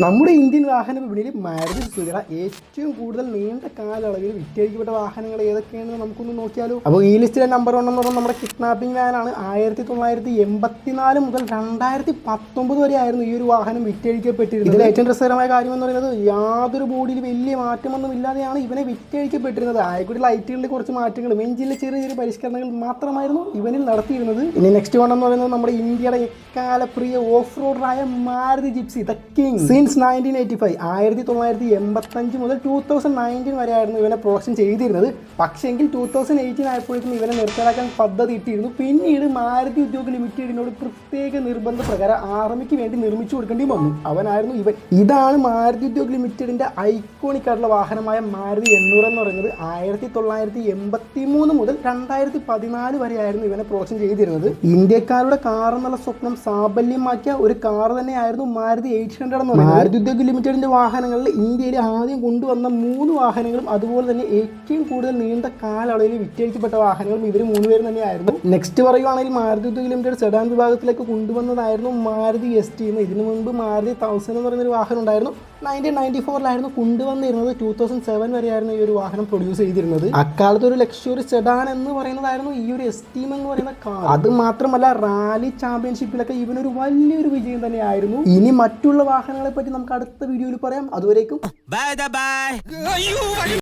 നമ്മുടെ ഇന്ത്യൻ വാഹന വിപണിയിൽ മാരുതി സുസുക്കിയുടെ ഏറ്റവും കൂടുതൽ നീണ്ട കാലയളവിൽ വിറ്റഴിക്കപ്പെട്ട വാഹനങ്ങൾ ഏതൊക്കെയാണെന്ന് നമുക്കൊന്ന് നോക്കിയാലോ. അപ്പോൾ ഈ ലിസ്റ്റിലെ നമ്പർ വൺ എന്ന് പറഞ്ഞാൽ നമ്മുടെ കിഡ്നാപ്പിംഗ് വാനാണ് ആയിരത്തി തൊള്ളായിരത്തി എൺപത്തിനാല് മുതൽ രണ്ടായിരത്തി പത്തൊമ്പത് വരെ ആയിരുന്നു ഈ ഒരു വാഹനം വിറ്റഴിക്കപ്പെട്ടിരുന്നത്. ഇതിൽ ഏറ്റവും രസകരമായ കാര്യം എന്ന് പറയുന്നത് യാതൊരു ബോഡിയിൽ വലിയ മാറ്റമൊന്നും ഇല്ലാതെയാണ് ഇവനെ വിറ്റഴിക്കപ്പെട്ടിരുന്നത്. ആയക്കൂടി ലൈറ്റുകളിൽ കുറച്ച് മാറ്റങ്ങൾ എഞ്ചിനിലെ ചെറിയ ചെറിയ പരിഷ്കരണങ്ങൾ മാത്രമായിരുന്നു ഇവനിൽ നടത്തിയിരുന്നത്. ഇനി നെക്സ്റ്റ് വൺ എന്ന് പറയുന്നത് നമ്മുടെ ഇന്ത്യയുടെ എക്കാല പ്രിയ of റോഡറായ Maruti Gypsy the king since nineteen eighty five ആയിരത്തി തൊള്ളായിരത്തി എൺപത്തഞ്ച് മുതൽ ടൂ തൗസൻഡ് നയന്റീൻ വരെയായിരുന്നു ഇവനെ പ്രൊഡക്ഷൻ ചെയ്തിരുന്നത്. പക്ഷേങ്കിൽ ടൂ തൗസൻഡ് എയ്റ്റീൻ ആയപ്പോഴേക്കും ഇവനെ നിർത്തലാക്കാൻ പദ്ധതി ഇട്ടിരുന്നു. പിന്നീട് മാരുതി ഉദ്യോഗ ലിമിറ്റഡിനോട് പ്രത്യേക നിർബന്ധ പ്രകാരം ആർമിക്ക് വേണ്ടി നിർമ്മിച്ചു കൊടുക്കേണ്ടി വന്നു. അവനായിരുന്നു ഇവൻ. ഇതാണ് മാരുതി ഉദ്യോഗ ലിമിറ്റഡിന്റെ ഐക്കോണിക് ആയിട്ടുള്ള വാഹനമായ മാരുതി എണ്ണൂറ് എന്ന് പറയുന്നത്. ആയിരത്തി തൊള്ളായിരത്തി എൺപത്തി മൂന്ന് മുതൽ രണ്ടായിരത്തി പതിനാല് വരെയായിരുന്നു ഇവനെ പ്രൊഡക്ഷൻ ചെയ്തിരുന്നത്. ഇന്ത്യക്കാരുടെ കാർ എന്നുള്ള സ്വപ്നം സാബല്യമാക്കിയ ഒരു കാർ തന്നെയായിരുന്നു മാരുതി എയ്റ്റ് ഹൺഡ്രഡ് എന്ന് പറയുന്നത്. ഭാരത് ഉദ്യോഗ് ലിമിറ്റഡിന്റെ വാഹനങ്ങളിൽ ഇന്ത്യയിൽ ആദ്യം കൊണ്ടുവന്ന മൂന്ന് വാഹനങ്ങളും അതുപോലെ തന്നെ ഏറ്റവും കൂടുതൽ നീണ്ട കാലയളവിൽ വിറ്റഴിക്കപ്പെട്ട വാഹനങ്ങളും ഇവർ മൂന്നുപേരും തന്നെയായിരുന്നു. നെക്സ്റ്റ് പറയുവാണെങ്കിൽ മാരുതി ഉദ്യോഗ് ലിമിറ്റഡ് സെഡാൻ വിഭാഗത്തിലേക്ക് കൊണ്ടുവന്നതായിരുന്നു മാരുതി എസ് ടി എന്ന്. ഇതിനു മുമ്പ് മാരുതി തൗസൻഡ് എന്ന് പറയുന്ന ഒരു വാഹനം ഉണ്ടായിരുന്നു. നയന്റീൻ നയന്റി ഫോറിലായിരുന്നു കൊണ്ടുവന്നിരുന്നത്. ടൂ തൗസൻഡ് സെവൻ വരെയായിരുന്നു ഈ ഒരു വാഹനം പ്രൊഡ്യൂസ് ചെയ്തിരുന്നത്. അക്കാലത്ത് ഒരു ലക്ഷറി സെഡാൻ എന്ന് പറയുന്നതായിരുന്നു ഈ ഒരു എസ് ടീം എന്ന് പറയുന്ന കാർ അത് മാത്രമല്ല റാലി ചാമ്പ്യൻഷിപ്പിലൊക്കെ ഇവനൊരു വലിയൊരു വിജയം തന്നെയായിരുന്നു. ഇനി മറ്റുള്ള വാഹനങ്ങളെ പറ്റി നമുക്ക് അടുത്ത വീഡിയോയിൽ പറയാം അതുവരേക്കും Bye bye.